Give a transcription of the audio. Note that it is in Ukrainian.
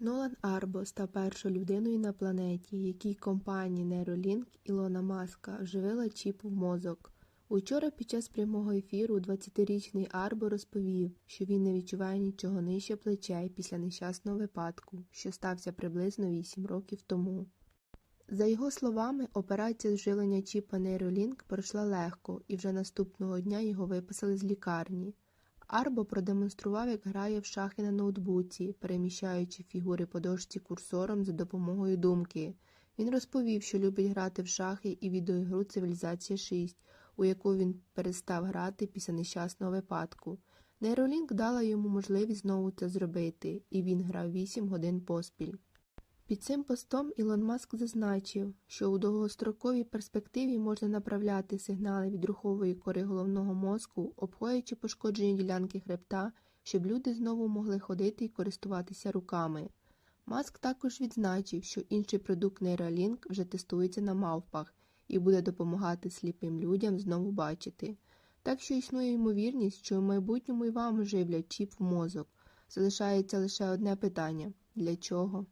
Нолан Арбо став першою людиною на планеті, якій компанія Neuralink Ілона Маска вживила чіп в мозок. Учора під час прямого ефіру 20-річний Арбо розповів, що він не відчуває нічого нижче плечей після нещасного випадку, що стався приблизно 8 років тому. За його словами, операція з вживлення чіпа Neuralink пройшла легко, і вже наступного дня його виписали з лікарні. Арбо продемонстрував, як грає в шахи на ноутбуці, переміщаючи фігури по дошці курсором за допомогою думки. Він розповів, що любить грати в шахи і відеоігру Цивілізація 6, у яку він перестав грати після нещасного випадку. Нейролінк дала йому можливість знову це зробити, і він грав 8 годин поспіль. Під цим постом Ілон Маск зазначив, що у довгостроковій перспективі можна направляти сигнали від рухової кори головного мозку, обходячи пошкоджені ділянки хребта, щоб люди знову могли ходити і користуватися руками. Маск також відзначив, що інший продукт Neuralink вже тестується на мавпах і буде допомагати сліпим людям знову бачити. Так що існує ймовірність, що в майбутньому й вам вживлять чіп в мозок. Залишається лише одне питання для чого?